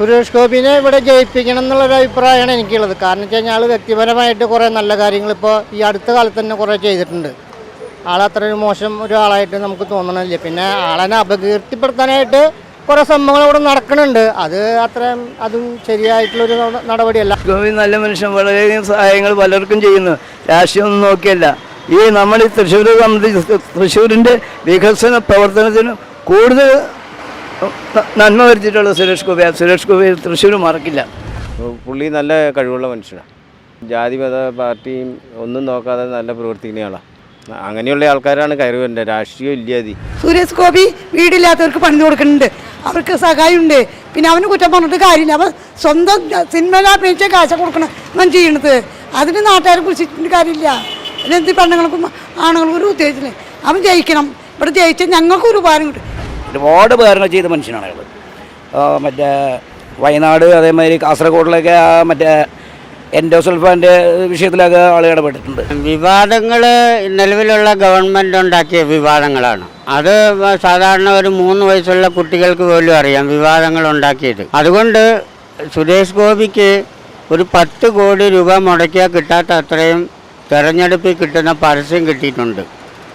സുരേഷ് ഗോപിനെ ഇവിടെ ജയിപ്പിക്കണം എന്നുള്ളൊരു അഭിപ്രായമാണ് എനിക്കുള്ളത്. കാരണം വെച്ച് കഴിഞ്ഞാൽ വ്യക്തിപരമായിട്ട് കുറേ നല്ല കാര്യങ്ങൾ ഇപ്പോൾ ഈ അടുത്ത കാലത്ത് തന്നെ കുറേ ചെയ്തിട്ടുണ്ട്. ആളത്ര ഒരു മോശം ഒരാളായിട്ട് നമുക്ക് തോന്നണില്ല. പിന്നെ ആളെ അപകീർത്തിപ്പെടുത്താനായിട്ട് കുറേ സംഭവങ്ങൾ ഇവിടെ നടക്കുന്നുണ്ട്. അത് അത്രയും അതും ശരിയായിട്ടുള്ളൊരു നടപടിയല്ല. ഗോപി നല്ല മനുഷ്യൻ വളരെയധികം സഹായങ്ങൾ പലർക്കും ചെയ്യുന്നു. രാഷ്ട്രീയമൊന്നും നോക്കിയല്ല. ഈ നമ്മൾ ഈ തൃശ്ശൂർ സംബന്ധിച്ച് തൃശ്ശൂരിന്റെ വികസന പ്രവർത്തനത്തിന് കൂടുതൽ നന്മ വരുത്തിയിട്ടുള്ള സുരേഷ് ഗോപി. സുരേഷ് ഗോപി തൃശ്ശൂർ മറക്കില്ല. പുള്ളി നല്ല കഴിവുള്ള മനുഷ്യനാണ് ജാതി മത പാർട്ടിയും ഒന്നും നോക്കാതെ നല്ല പ്രവർത്തിക്കുന്ന ആളാണ് അങ്ങനെയുള്ള ആൾക്കാരാണ് കയറി വരേണ്ടത്. രാഷ്ട്രീയം ഇല്ലാതി സുരേഷ് ഗോപി വീടില്ലാത്തവർക്ക് പണി കൊടുക്കുന്നുണ്ട്. അവർക്ക് സഹായമുണ്ട്. പിന്നെ അവന് കുറ്റം പറഞ്ഞിട്ട് കാര്യമില്ല. അവൻ സ്വന്തം സിനിമയിൽ അഭിനയിച്ച കാശ കൊടുക്കണം അവൻ ചെയ്യണത്. അതിന് നാട്ടുകാരെ കുറിച്ചിട്ട് കാര്യമില്ല. എന്ത് പെണ്ണുങ്ങൾക്കും ആണുങ്ങൾക്കും ഒരു ഉദ്ദേശിച്ചില്ല അവൻ ജയിക്കണം. ഇവിടെ ജയിച്ചാൽ ഞങ്ങൾക്ക് ഒരു ഉപകാരം കിട്ടും. ഒരുപാട് ഉപകാരങ്ങൾ ചെയ്ത മനുഷ്യനാണ് അയാൾ മറ്റേ വയനാട് അതേമാതിരി കാസർഗോഡിലൊക്കെ ആ മറ്റേ എൻഡോസൾഫാന്റെ വിഷയത്തിലൊക്കെ ആൾ ഇടപെട്ടിട്ടുണ്ട്. വിവാദങ്ങൾ നിലവിലുള്ള ഗവൺമെന്റ് ഉണ്ടാക്കിയ വിവാദങ്ങളാണ്. അത് സാധാരണ ഒരു മൂന്ന് വയസ്സുള്ള കുട്ടികൾക്ക് പോലും അറിയാം വിവാദങ്ങൾ ഉണ്ടാക്കിയത്. അതുകൊണ്ട് സുരേഷ് ഗോപിക്ക് ഒരു പത്ത് കോടി രൂപ മുടക്കിയാൽ കിട്ടാത്ത അത്രയും തെരഞ്ഞെടുപ്പിൽ കിട്ടുന്ന പരസ്യം കിട്ടിയിട്ടുണ്ട്.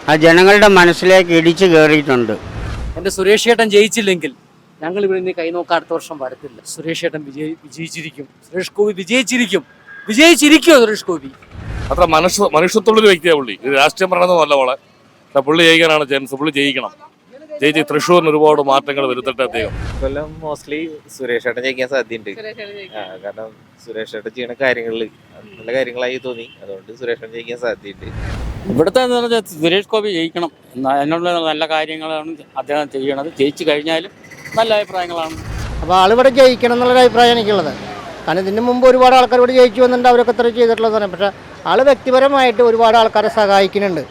ആ ജനങ്ങളുടെ മനസ്സിലേക്ക് ഇടിച്ചു കയറിയിട്ടുണ്ട്. എന്റെ സുരേഷ് ഏട്ടൻ ജയിച്ചില്ലെങ്കിൽ ഞങ്ങൾ ഇവിടെ നിന്ന് കൈനോക്കാൻ അടുത്ത വർഷം വരത്തില്ല. സുരേഷ് ഏട്ടൻ വിജയി വിജയിച്ചിരിക്കും. സുരേഷ് ഗോപി വിജയിച്ചിരിക്കും. വിജയിച്ചിരിക്കുമോ സുരേഷ് ഗോപി? അത്ര മനുഷ്യ മനുഷ്യത്തുള്ളൊരു വ്യക്തിയാണ് പുള്ളി. ഇത് രാഷ്ട്രീയം പറയണമെന്നല്ല മോളെ പോലെ. പുള്ളി ജയിക്കാനാണ് ചാൻസ് പുള്ളി ജയിക്കണം. ജയിച്ച് തൃശ്ശൂരിന് ഒരുപാട് മാറ്റങ്ങൾ വരുത്തട്ടെ അദ്ദേഹം. കൊല്ലം മോസ്റ്റ്ലി സുരേഷ് ഏട്ടൻ ജയിക്കാൻ സാധ്യതയുണ്ട്. കാരണം സുരേഷ് ഏട്ടൻ ചെയ്യുന്ന കാര്യങ്ങളിൽ നല്ല കാര്യങ്ങളായി തോന്നി. അതുകൊണ്ട് സുരേഷ് ഏട്ടൻ ജയിക്കാൻ സാധ്യതയുണ്ട്. ഇവിടുത്തെ എന്ന് പറഞ്ഞാൽ സുരേഷ് ഗോപി ജയിക്കണം. അതിനുള്ള നല്ല കാര്യങ്ങളാണ് അദ്ദേഹം ചെയ്യണത്. ജയിച്ചു കഴിഞ്ഞാലും നല്ല അഭിപ്രായങ്ങളാണ്. അപ്പോൾ ആളിവിടെ ജയിക്കണം എന്നുള്ളൊരു അഭിപ്രായം എനിക്കുള്ളത്. കാരണം ഇതിന് മുമ്പ് ഒരുപാട് ആൾക്കാർ ഇവിടെ ജയിച്ചു വന്നിട്ടുണ്ട്. അവരൊക്കെ ഇത്ര ചെയ്തിട്ടുള്ളതാണ് പക്ഷേ ആൾ വ്യക്തിപരമായിട്ട് ഒരുപാട് ആൾക്കാരെ സഹായിക്കുന്നുണ്ട്.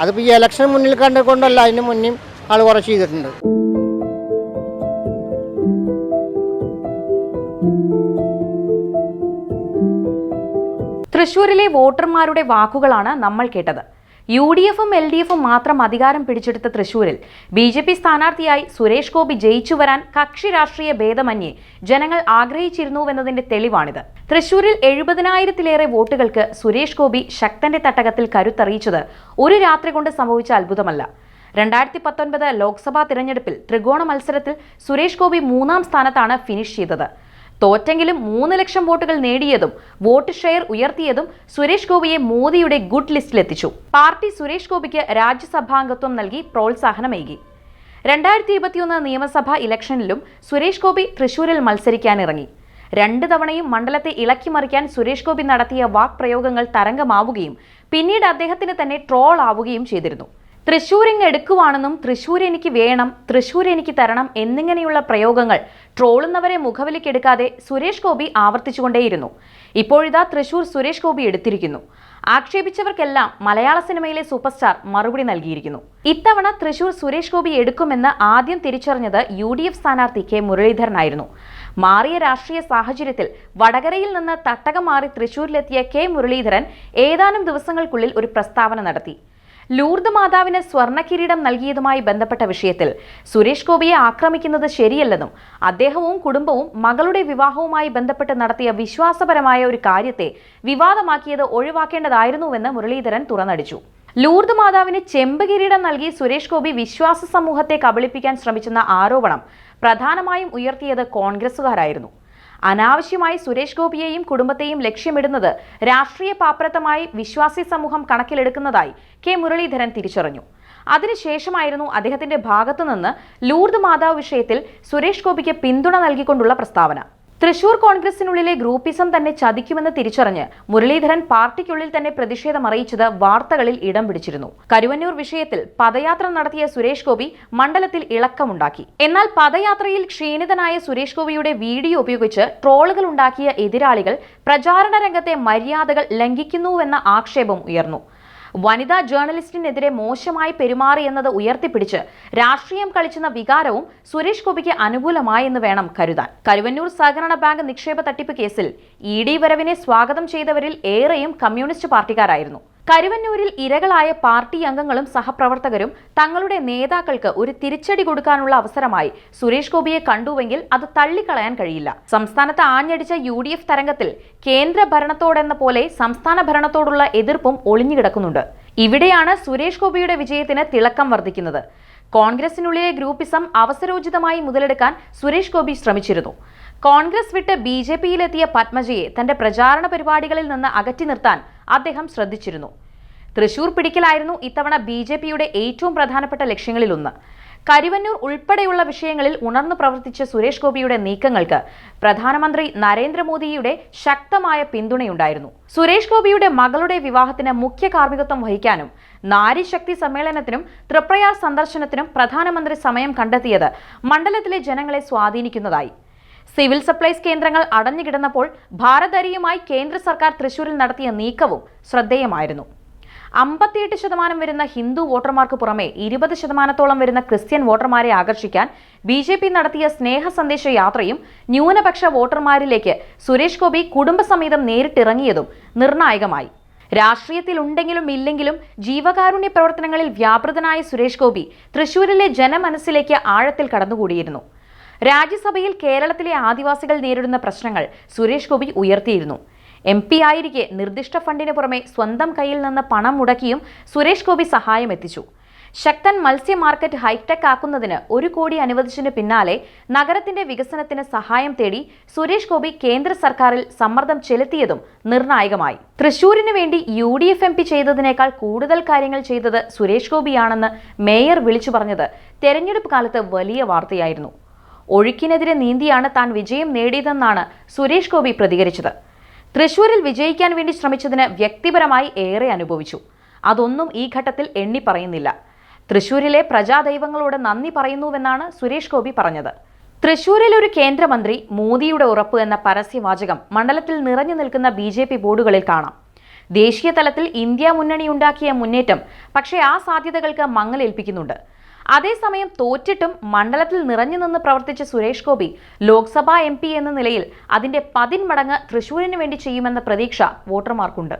അതിപ്പോൾ ഈ ഇലക്ഷൻ മുന്നിൽ കണ്ടുകൊണ്ടല്ല അതിന് മുന്നേ ആൾ കുറച്ച് ചെയ്തിട്ടുണ്ട്. തൃശൂരിലെ വോട്ടർമാരുടെ വാക്കുകളാണ് നമ്മൾ കേട്ടത്. യു ഡി എഫും എൽ ഡി എഫും മാത്രം അധികാരം പിടിച്ചെടുത്ത തൃശൂരിൽ ബി ജെ പി സ്ഥാനാർത്ഥിയായി സുരേഷ് ഗോപി ജയിച്ചു വരാൻ കക്ഷി രാഷ്ട്രീയ ഭേദമന്യേ ജനങ്ങൾ ആഗ്രഹിച്ചിരുന്നുവെന്നതിന്റെ തെളിവാണിത്. തൃശൂരിൽ എഴുപതിനായിരത്തിലേറെ വോട്ടുകൾക്ക് സുരേഷ് ഗോപി ശക്തന്റെ തട്ടകത്തിൽ കരുത്തറിയിച്ചത് ഒരു രാത്രി കൊണ്ട് സംഭവിച്ച അത്ഭുതമല്ല. രണ്ടായിരത്തി പത്തൊൻപത് ലോക്സഭാ തിരഞ്ഞെടുപ്പിൽ ത്രികോണ മത്സരത്തിൽ സുരേഷ് ഗോപി മൂന്നാം സ്ഥാനത്താണ് ഫിനിഷ് ചെയ്തത്. തോറ്റെങ്കിലും മൂന്ന് ലക്ഷം വോട്ടുകൾ നേടിയതും വോട്ട് ഷെയർ ഉയർത്തിയതും സുരേഷ് ഗോപിയെ മോദിയുടെ ഗുഡ് ലിസ്റ്റിലെത്തിച്ചു. പാർട്ടി സുരേഷ് ഗോപിക്ക് രാജ്യസഭാംഗത്വം നൽകി പ്രോത്സാഹനമേകി. രണ്ടായിരത്തി ഇരുപത്തിയൊന്ന് നിയമസഭാ ഇലക്ഷനിലും സുരേഷ് ഗോപി തൃശൂരിൽ മത്സരിക്കാനിറങ്ങി. രണ്ട് തവണയും മണ്ഡലത്തെ ഇളക്കിമറിക്കാൻ സുരേഷ് ഗോപി നടത്തിയ വാക്പ്രയോഗങ്ങൾ തരംഗമാവുകയും പിന്നീട് അദ്ദേഹത്തിന് തന്നെ ട്രോൾ ആവുകയും ചെയ്തിരുന്നു. തൃശൂർ ഇങ്ങ് എടുക്കുവാണെന്നും തൃശൂർ എനിക്ക് വേണം തൃശ്ശൂർ എനിക്ക് തരണം എന്നിങ്ങനെയുള്ള പ്രയോഗങ്ങൾ ട്രോളുന്നവരെ മുഖവിലേക്കെടുക്കാതെ സുരേഷ് ഗോപി ആവർത്തിച്ചുകൊണ്ടേയിരുന്നു. ഇപ്പോഴിതാ തൃശ്ശൂർ സുരേഷ് ഗോപി എടുത്തിരിക്കുന്നു. ആക്ഷേപിച്ചവർക്കെല്ലാം മലയാള സിനിമയിലെ സൂപ്പർ സ്റ്റാർ മറുപടി നൽകിയിരിക്കുന്നു. ഇത്തവണ തൃശൂർ സുരേഷ് ഗോപി എടുക്കുമെന്ന് ആദ്യം തിരിച്ചറിഞ്ഞത് യു ഡി എഫ് സ്ഥാനാർത്ഥി കെ മുരളീധരനായിരുന്നു. മാറിയ രാഷ്ട്രീയ സാഹചര്യത്തിൽ വടകരയിൽ നിന്ന് തട്ടകം മാറി തൃശൂരിലെത്തിയ കെ മുരളീധരൻ ഏതാനും ദിവസങ്ങൾക്കുള്ളിൽ ഒരു പ്രസ്താവന നടത്തി. ലൂർദ് മാതാവിന് സ്വർണക്കിരീടം നൽകിയതുമായി ബന്ധപ്പെട്ട വിഷയത്തിൽ സുരേഷ് ഗോപിയെ ആക്രമിക്കുന്നത് ശരിയല്ലെന്നും അദ്ദേഹവും കുടുംബവും മകളുടെ വിവാഹവുമായി ബന്ധപ്പെട്ട് നടത്തിയ വിശ്വാസപരമായ ഒരു കാര്യത്തെ വിവാദമാക്കിയത് ഒഴിവാക്കേണ്ടതായിരുന്നുവെന്ന് മുരളീധരൻ തുറന്നടിച്ചു. ലൂർദ് മാതാവിന് ചെമ്പ് കിരീടം നൽകി സുരേഷ് ഗോപി വിശ്വാസ സമൂഹത്തെ കബളിപ്പിക്കാൻ ശ്രമിച്ചെന്ന ആരോപണം പ്രധാനമായും ഉയർത്തിയത് കോൺഗ്രസുകാരായിരുന്നു അനാവശ്യമായി സുരേഷ് ഗോപിയെയും കുടുംബത്തെയും ലക്ഷ്യമിടുന്നത് രാഷ്ട്രീയ പാപ്പരത്തമായി വിശ്വാസി സമൂഹം കണക്കിലെടുക്കുന്നതായി കെ മുരളീധരൻ തിരിച്ചറിഞ്ഞു. അതിനുശേഷമായിരുന്നു അദ്ദേഹത്തിന്റെ ഭാഗത്തുനിന്ന് ലൂർദ് മാതാവ് വിഷയത്തിൽ സുരേഷ് ഗോപിക്ക് പിന്തുണ നൽകിക്കൊണ്ടുള്ള പ്രസ്താവന. തൃശൂർ കോൺഗ്രസിനുള്ളിലെ ഗ്രൂപ്പിസം തന്നെ ചതിക്കുമെന്ന് തിരിച്ചറിഞ്ഞ് മുരളീധരൻ പാർട്ടിക്കുള്ളിൽ തന്നെ പ്രതിഷേധം അറിയിച്ചത് വാർത്തകളിൽ ഇടം പിടിച്ചിരുന്നു. കരുവന്നൂർ വിഷയത്തിൽ പദയാത്ര നടത്തിയ സുരേഷ് ഗോപി മണ്ഡലത്തിൽ ഇളക്കമുണ്ടാക്കി. എന്നാൽ പദയാത്രയിൽ ക്ഷീണിതനായ സുരേഷ് ഗോപിയുടെ വീഡിയോ ഉപയോഗിച്ച് ട്രോളുകൾ ഉണ്ടാക്കിയ എതിരാളികൾ പ്രചാരണ രംഗത്തെ മര്യാദകൾ ലംഘിക്കുന്നുവെന്ന ആക്ഷേപം ഉയർന്നു. വനിതാ ജേർണലിസ്റ്റിനെതിരെ മോശമായി പെരുമാറി എന്നത് ഉയർത്തിപ്പിടിച്ച് രാഷ്ട്രീയം കളിച്ചെന്ന വികാരവും സുരേഷ് ഗോപിക്ക് അനുകൂലമായെന്ന് വേണം കരുതാൻ. കരുവന്നൂർ സഹകരണ ബാങ്ക് നിക്ഷേപ തട്ടിപ്പ് കേസിൽ ഇ ഡി വരവിനെ സ്വാഗതം ചെയ്തവരിൽ ഏറെയും കമ്മ്യൂണിസ്റ്റ് പാർട്ടിക്കാരായിരുന്നു. കരുവന്നൂരിൽ ഇരകളായ പാർട്ടി അംഗങ്ങളും സഹപ്രവർത്തകരും തങ്ങളുടെ നേതാക്കൾക്ക് ഒരു തിരിച്ചടി കൊടുക്കാനുള്ള അവസരമായി സുരേഷ് ഗോപിയെ കണ്ടുവെങ്കിൽ അത് തള്ളിക്കളയാൻ കഴിയില്ല. സംസ്ഥാനത്ത് ആഞ്ഞടിച്ച യു ഡി എഫ് തരംഗത്തിൽ കേന്ദ്ര ഭരണത്തോടെന്ന പോലെ സംസ്ഥാന ഭരണത്തോടുള്ള എതിർപ്പും ഒളിഞ്ഞുകിടക്കുന്നുണ്ട് ഇവിടെയാണ് സുരേഷ് ഗോപിയുടെ വിജയത്തിന് തിളക്കം വർദ്ധിക്കുന്നത്. കോൺഗ്രസിനുള്ളിലെ ഗ്രൂപ്പിസം അവസരോചിതമായി മുതലെടുക്കാൻ സുരേഷ് ഗോപി ശ്രമിച്ചിരുന്നു. കോൺഗ്രസ് വിട്ട് ബി ജെ പിയിലെത്തിയ പത്മജയെ തന്റെ പ്രചാരണ പരിപാടികളിൽ നിന്ന് അകറ്റി നിർത്താൻ അദ്ദേഹം ശ്രദ്ധിച്ചിരുന്നു. തൃശൂർ പിടിക്കലായിരുന്നു ഇത്തവണ ബി ജെ പിയുടെ ഏറ്റവും പ്രധാനപ്പെട്ട ലക്ഷ്യങ്ങളിലൊന്ന്. കരുവന്നൂർ ഉൾപ്പെടെയുള്ള വിഷയങ്ങളിൽ ഉണർന്നു പ്രവർത്തിച്ച സുരേഷ് ഗോപിയുടെ നീക്കങ്ങൾക്ക് പ്രധാനമന്ത്രി നരേന്ദ്രമോദിയുടെ ശക്തമായ പിന്തുണയുണ്ടായിരുന്നു. സുരേഷ് ഗോപിയുടെ മകളുടെ വിവാഹത്തിന് മുഖ്യ കാർമ്മികത്വം വഹിക്കാനും നാരിശക്തി സമ്മേളനത്തിനും തൃപ്രയാർ സന്ദർശനത്തിനും പ്രധാനമന്ത്രി സമയം കണ്ടെത്തിയത് മണ്ഡലത്തിലെ ജനങ്ങളെ സ്വാധീനിക്കുന്നതായി. സിവിൽ സപ്ലൈസ് കേന്ദ്രങ്ങൾ അടഞ്ഞുകിടന്നപ്പോൾ ഭാരതരിയുമായി കേന്ദ്ര സർക്കാർ തൃശൂരിൽ നടത്തിയ നീക്കവും ശ്രദ്ധേയമായിരുന്നു. അമ്പത്തിയെട്ട് ശതമാനം വരുന്ന ഹിന്ദു വോട്ടർമാർക്ക് പുറമെ ഇരുപത് ശതമാനത്തോളം വരുന്ന ക്രിസ്ത്യൻ വോട്ടർമാരെ ആകർഷിക്കാൻ ബി ജെ പി നടത്തിയ സ്നേഹ സന്ദേശ യാത്രയും ന്യൂനപക്ഷ വോട്ടർമാരിലേക്ക് സുരേഷ് ഗോപി കുടുംബസമേതം നേരിട്ടിറങ്ങിയതും നിർണായകമായി. രാഷ്ട്രീയത്തിൽ ഉണ്ടെങ്കിലും ഇല്ലെങ്കിലും ജീവകാരുണ്യ പ്രവർത്തനങ്ങളിൽ വ്യാപൃതനായ സുരേഷ് ഗോപി തൃശൂരിലെ ജനമനസ്സിലേക്ക് ആഴത്തിൽ കടന്നുകൂടിയിരുന്നു. രാജ്യസഭയിൽ കേരളത്തിലെ ആദിവാസികൾ നേരിടുന്ന പ്രശ്നങ്ങൾ സുരേഷ് ഗോപി ഉയർത്തിയിരുന്നു. എം പി ആയിരിക്കെ നിർദ്ദിഷ്ട ഫണ്ടിന് പുറമെ സ്വന്തം കയ്യിൽ നിന്ന് പണം മുടക്കിയും സുരേഷ് ഗോപി സഹായം എത്തിച്ചു. ശക്തൻ മത്സ്യ മാർക്കറ്റ് ഹൈടെക് ആക്കുന്നതിന് ഒരു കോടി അനുവദിച്ചതിന് പിന്നാലെ നഗരത്തിന്റെ വികസനത്തിന് സഹായം തേടി സുരേഷ് ഗോപി കേന്ദ്ര സർക്കാരിൽ സമ്മർദ്ദം ചെലുത്തിയതും നിർണായകമായി. തൃശൂരിന് വേണ്ടി U D F M P ചെയ്തതിനേക്കാൾ കൂടുതൽ കാര്യങ്ങൾ ചെയ്തത് സുരേഷ് ഗോപിയാണെന്ന് മേയർ വിളിച്ചു പറഞ്ഞത് തെരഞ്ഞെടുപ്പ് കാലത്ത് വലിയ വാർത്തയായിരുന്നു. ഒഴുക്കിനെതിരെ നീന്തിയാണ് താൻ വിജയം നേടിയതെന്നാണ് സുരേഷ് ഗോപി പ്രതികരിച്ചത്. തൃശൂരിൽ വിജയിക്കാൻ വേണ്ടി ശ്രമിച്ചതിന് വ്യക്തിപരമായി ഏറെ അനുഭവിച്ചു. അതൊന്നും ഈ ഘട്ടത്തിൽ എണ്ണി പറയുന്നില്ല. തൃശൂരിലെ പ്രജാദൈവങ്ങളോട് നന്ദി പറയുന്നുവെന്നാണ് സുരേഷ് ഗോപി പറഞ്ഞത്. തൃശൂരിൽ ഒരു കേന്ദ്രമന്ത്രി മോദിയുടെ ഉറപ്പ് എന്ന പരസ്യവാചകം മണ്ഡലത്തിൽ നിറഞ്ഞു നിൽക്കുന്ന ബി ജെ പി ബോർഡുകളിൽ കാണാം. ദേശീയ തലത്തിൽ ഇന്ത്യ മുന്നണി ഉണ്ടാക്കിയ മുന്നേറ്റം പക്ഷേ ആ സാധ്യതകൾക്ക് മങ്ങലേൽപ്പിക്കുന്നുണ്ട്. അതേസമയം തോറ്റിട്ടും മണ്ഡലത്തിൽ നിറഞ്ഞു നിന്ന് പ്രവർത്തിച്ച സുരേഷ് ഗോപി ലോക്സഭാ എം എന്ന നിലയിൽ അതിന്റെ പതിന്മടങ്ങ് തൃശൂരിന് വേണ്ടി ചെയ്യുമെന്ന പ്രതീക്ഷ വോട്ടർമാർക്കുണ്ട്.